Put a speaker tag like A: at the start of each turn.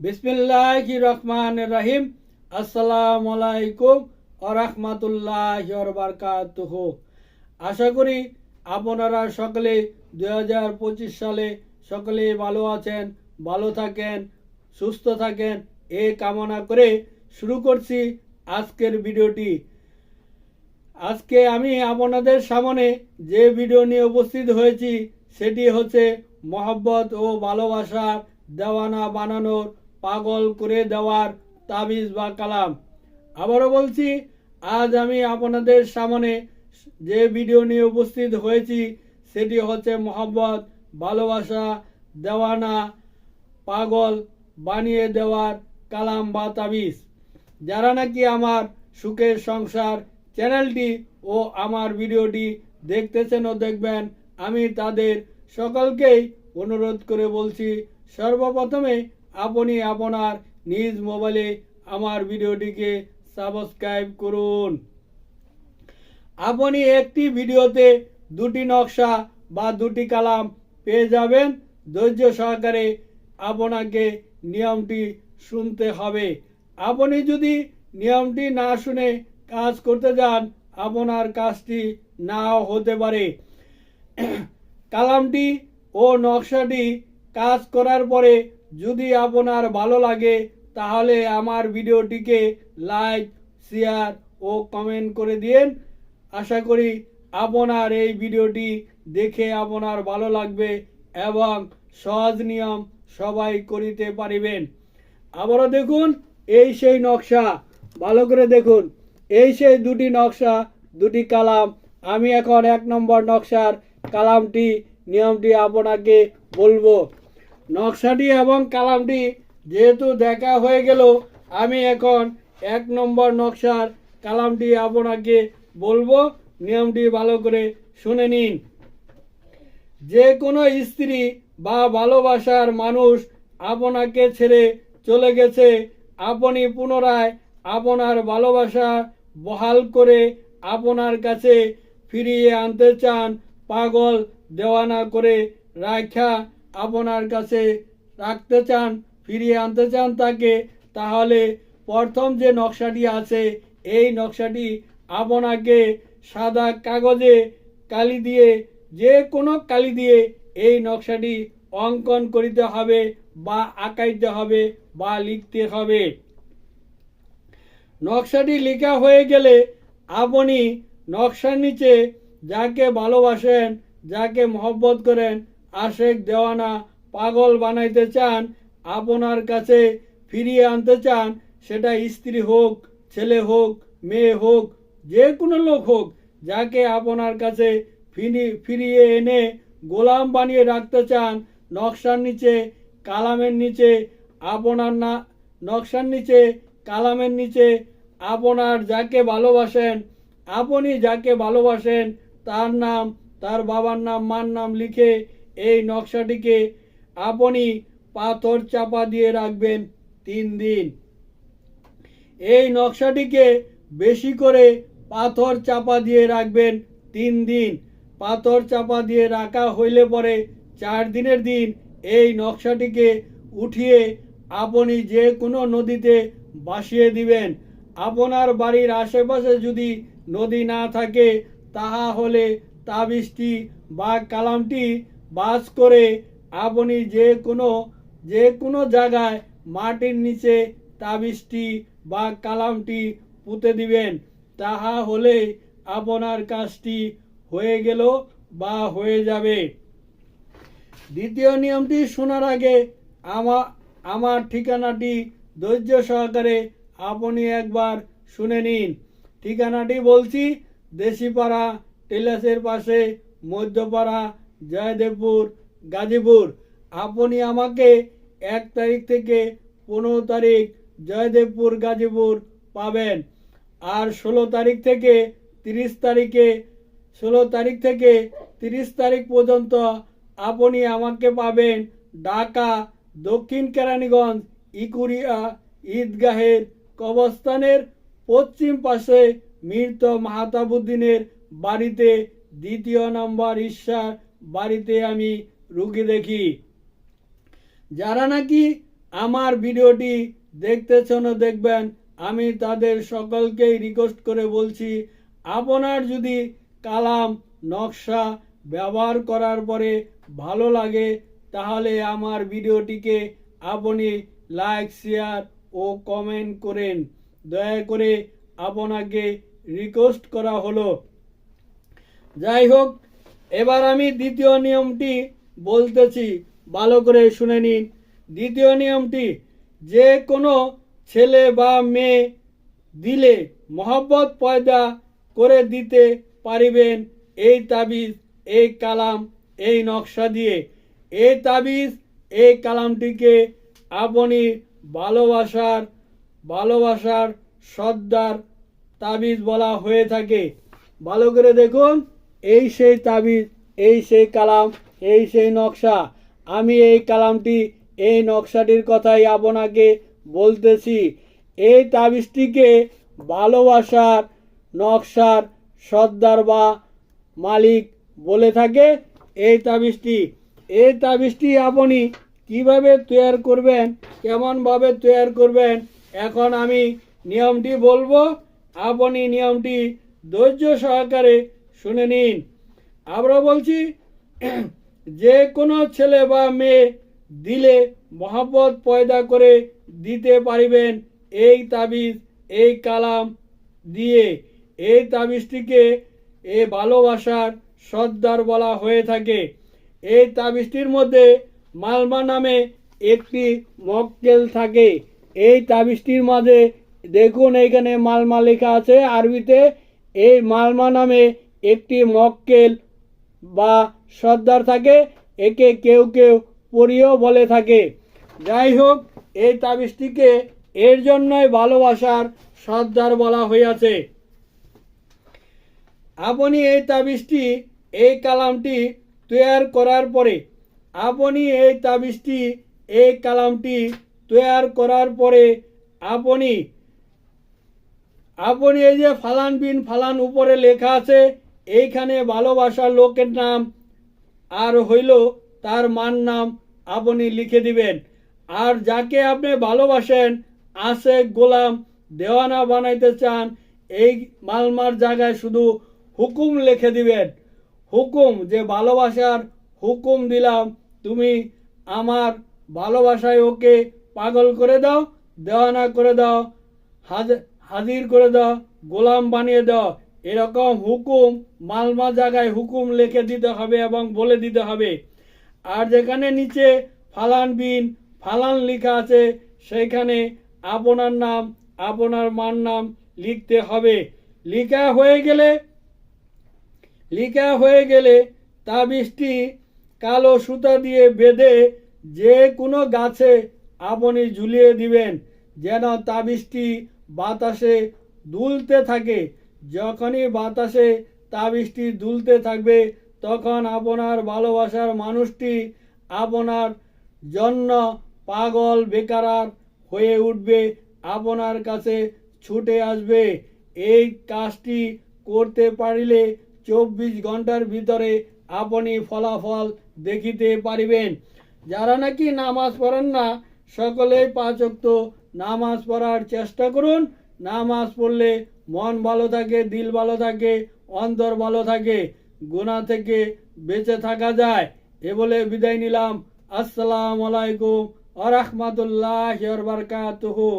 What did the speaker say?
A: বিসমিল্লাহ রহমান রহিম। আসসালামু আলাইকুম আরহামতুল্লাহ বারকাতুহ। আশা করি আপনারা সকলে দুই হাজার পঁচিশ সালে সকলে ভালো আছেন, ভালো থাকেন, সুস্থ থাকেন এ কামনা করে শুরু করছি আজকের ভিডিওটি। আজকে আমি আপনাদের সামনে যে ভিডিও নিয়ে উপস্থিত হয়েছি, সেটি হচ্ছে মহব্বত ও ভালোবাসার দেওয়ানা বানানোর পাগল করে দেওয়ার তাবিজ বা কালাম। আবারও বলছি, আজ আমি আপনাদের সামনে যে ভিডিও নিয়ে উপস্থিত হয়েছি, সেটি হচ্ছে মহব্বত, ভালোবাসা, দেওয়ানা, পাগল, বানিয়ে দেওয়ার কালাম বা তাবিজ। যারা নাকি আমার সুখের সংসার চ্যানেলটি ও আমার ভিডিওটি দেখতেছেন ও দেখবেন, আমি তাদের সকলকেই অনুরোধ করে বলছি, সর্বপ্রথমে আপনি আপনার নিজ মোবাইলে আমার ভিডিওটিকে সাবস্ক্রাইব করুন। আপনি একটি ভিডিওতে দুটি নকশা বা দুটি কালাম পেয়ে যাবেন। ধৈর্য সহকারে আপনাকে নিয়মটি শুনতে হবে। আপনি যদি নিয়মটি না শুনে কাজ করতে যান, আপনার কাজটি নাও হতে পারে। কালামটি ও নকশাটি কাজ করার পরে যদি আপনার ভালো লাগে, তাহলে আমার ভিডিওটিকে লাইক শেয়ার ও কমেন্ট করে দিন আশা করি আপনার এই ভিডিওটি দেখে আপনার ভালো লাগবে এবং সহজ নিয়ম সবাই করিতে পারিবেন। আবারও দেখুন, এই সেই নকশা। ভালো করে দেখুন, এই সেই দুটি নকশা, দুটি কালাম। আমি এখন এক নম্বর নকশার কালামটি, নিয়মটি আপনাকে বলব। নকশাটি এবং কালামটি যেহেতু দেখা হয়ে গেল, আমি এখন এক নম্বর নকশার কালামটি আপনাকে বলব, নিয়মটি ভালো করে শুনে নিন। যে কোনো স্ত্রী বা ভালোবাসার মানুষ আপনাকে ছেড়ে চলে গেছে, আপনি পুনরায় আপনার ভালোবাসা বহাল করে আপনার কাছে ফিরিয়ে আনতে চান, পাগল দেওয়ানা করে রাখা আপনার কাছে রাখতে চান, ফিরিয়ে আনতে চান তাকে, তাহলে প্রথম যে নকশাটি আছে, এই নকশাটি আপনাকে সাদা কাগজে কালি দিয়ে, যে কোনো কালি দিয়ে এই নকশাটি অঙ্কন করিতে হবে বা আঁকাইতে হবে বা লিখতে হবে। নকশাটি লেখা হয়ে গেলে আপনি নকশার নিচে যাকে ভালোবাসেন, যাকে মহব্বত করেন আশেক দেওয়ানা পাগল বানাইতে চান, আপনার কাছে ফিরিয়ে আনতে চান, সেটা স্ত্রী হোক, ছেলে হোক, মেয়ে হোক, যে কোনো লোক হোক, যাকে আপনার কাছে ফিরি ফিরিয়ে এনে গোলাম বানিয়ে রাখতে চান, নকশার নিচে, কালামের নিচে, আপনার না, নকশার নিচে, কালামের নিচে, আপনার যাকে ভালোবাসেন, আপনি যাকে ভালোবাসেন, তার নাম, তার বাবার নাম, মার নাম লিখে এই নকশাটিকে আপনি পাথর চাপা দিয়ে রাখবেন তিন দিন। এই নকশাটিকে বেশি করে পাথর চাপা দিয়ে রাখবেন তিন দিন। পাথর চাপা দিয়ে রাখা হইলে পরে চার দিনের দিন এই নকশাটিকে উঠিয়ে আপনি যে কোনো নদীতে ভাসিয়ে দিবেন। আপনার বাড়ির আশেপাশে যদি নদী না থাকে, তাহা হলে তাবিজটি বা কালামটি বাস করে আপনি যে কোনো যে কোনো জায়গায় মাটির নিচে তাবিজটি বা কালামটি পুঁতে দিবেন। তাহা হলে আপনার কাজটি হয়ে গেল বা হয়ে যাবে। দ্বিতীয় নিয়মটি শোনার আগে আমা, আমার ঠিকানাটি ধৈর্য সহকারে আপনি একবার শুনে নিন। ঠিকানাটি বলছি দেশিপাড়া, টেলাসের পাশে মধ্যপাড়া জয়দেবপুর, গাজীপুর। আপনি আমাকে এক তারিখ থেকে পনেরো তারিখ জয়দেবপুর, গাজীপুর পাবেন। আর ষোলো তারিখ থেকে তিরিশ তারিখে, ষোলো তারিখ থেকে তিরিশ তারিখ পর্যন্ত আপনি আমাকে পাবেন ঢাকা, দক্ষিণ কেরানীগঞ্জ, ইকুরিয়া, ঈদগাহের কবরস্থানের পশ্চিম পাশে মৃত মাহাতাবুদ্দিনের বাড়িতে দ্বিতীয় নম্বর ঈশ্বর বাড়িতে আমি রুগী দেখি। যারা নাকি আমার ভিডিওটি দেখতেছেন দেখবেন, আমি তাদের সকলকেই রিকোয়েস্ট করে বলছি, আপনার যদি কালাম, নকশা ব্যবহার করার পরে ভালো লাগে, তাহলে আমার ভিডিওটিকে আপনি লাইক শেয়ার ও কমেন্ট করেন। দয়া করে আপনাকে রিকোয়েস্ট করা হলো। যাই হোক এবার আমি দ্বিতীয় নিয়মটি বলতেছি, ভালো করে শুনে নিন। দ্বিতীয় নিয়মটি, যে কোনো ছেলে বা মেয়ে দিলে মহব্বত পয়দা করে দিতে পারিবেন, এই তাবিজ, এই কালাম, এই নকশা দিয়ে। এই তাবিজ, এই কালামটিকে আপনি ভালোবাসার ভালোবাসার শ্রদ্ধার তাবিজ বলা হয়ে থাকে। ভালো করে দেখুন। এই সেই তাবিজ, এই সেই কালাম, এই সেই নকশা। আমি এই কালামটি, এই নকশাটির কথাই আপনাকে বলতেছি। এই তাবিজটিকে ভালোবাসার, নকশার সর্দার বা মালিক বলে থাকে এই তাবিজটি। এই তাবিজটি আপনি কীভাবে তৈরি করবেন, কেমনভাবে তৈরি করবেন, এখন আমি নিয়মটি বলব। আপনি নিয়মটি ধৈর্য সহকারে শুনে নিন। আমরা বলছি, যে কোনো ছেলে বা মেয়ে দিলে মহব্বত পয়দা করে দিতে পারিবেন এই তাবিজ, এই কালাম দিয়ে। এই তাবিজটিকে এ ভালোবাসার সর্দার বলা হয়ে থাকে। এই তাবিজটির মধ্যে মালমা নামে একটি মক্কেল থাকে। এই তাবিজটির মাঝে দেখুন, এইখানে মালমা লেখা আছে আরবিতে। এই মালমা নামে একটি মক্কেল বা সর্দার থাকে, একে কেউ কেউ পরিও বলে থাকে। যাই হোক এই তাবিজটিকে এর জন্যই ভালোবাসার সর্দার বলা হইয়াছে। আপনি এই তাবিজটি, এই কালামটি তৈয়ার করার পরে, আপনি এই তাবিজটি, এই কালামটি তৈয়ার করার পরে, আপনি আপনি এই যে ফালান বিন ফালান উপরে লেখা আছে এইখানে ভালোবাসার লোকের নাম আর হইল তার মান নাম আপনি লিখে দিবেন। আর যাকে আপনি ভালোবাসেন আসে গোলাম, দেওয়ানা বানাইতে চান, এই মালমার জায়গায় শুধু হুকুম লিখে দিবেন। হুকুম, যে ভালোবাসার হুকুম দিলাম, তুমি আমার ভালোবাসায় ওকে পাগল করে দাও, দেওয়ানা করে দাও, হাজ- হাজির করে দাও, গোলাম বানিয়ে দাও। এরকম হুকুম মালমা জায়গায় হুকুম লিখে দিতে হবে এবং বলে দিতে হবে। আর যেখানে নিচে ফালান বিন, ফালান লেখা আছে, সেইখানে আপনার নাম, আপনার মান নাম লিখতে হবে। লিখা হয়ে গেলে, লিখা হয়ে গেলে তাবিজটি কালো সুতা দিয়ে বেঁধে যে কোনো গাছে আপনি ঝুলিয়ে দিবেন, যেন তাবিজটি বাতাসে দুলতে থাকে। যখনই বাতাসে তা বৃষ্টি দুলতে থাকবে, তখন আপনার ভালোবাসার মানুষটি আপনার জন্য পাগল, বেকারার হয়ে উঠবে, আপনার কাছে ছুটে আসবে। এই কাজটি করতে পারিলে চব্বিশ ঘণ্টার ভিতরে আপনি ফলাফল দেখিতে পারিবেন। যারা নাকি নামাজ পড়েন না, সকলেই পাঁচক্ত নামাজ পড়ার চেষ্টা করুন। নামাজ পড়লে মন ভালো থাকে, দিল ভালো থাকে, অন্তর ভালো থাকে, গুণা থেকে বেঁচে থাকা যায়, এ বলে বিদায় নিলাম। আসসালামু আলাইকুম আ রহমতুল্লাহ বারকাতুহু।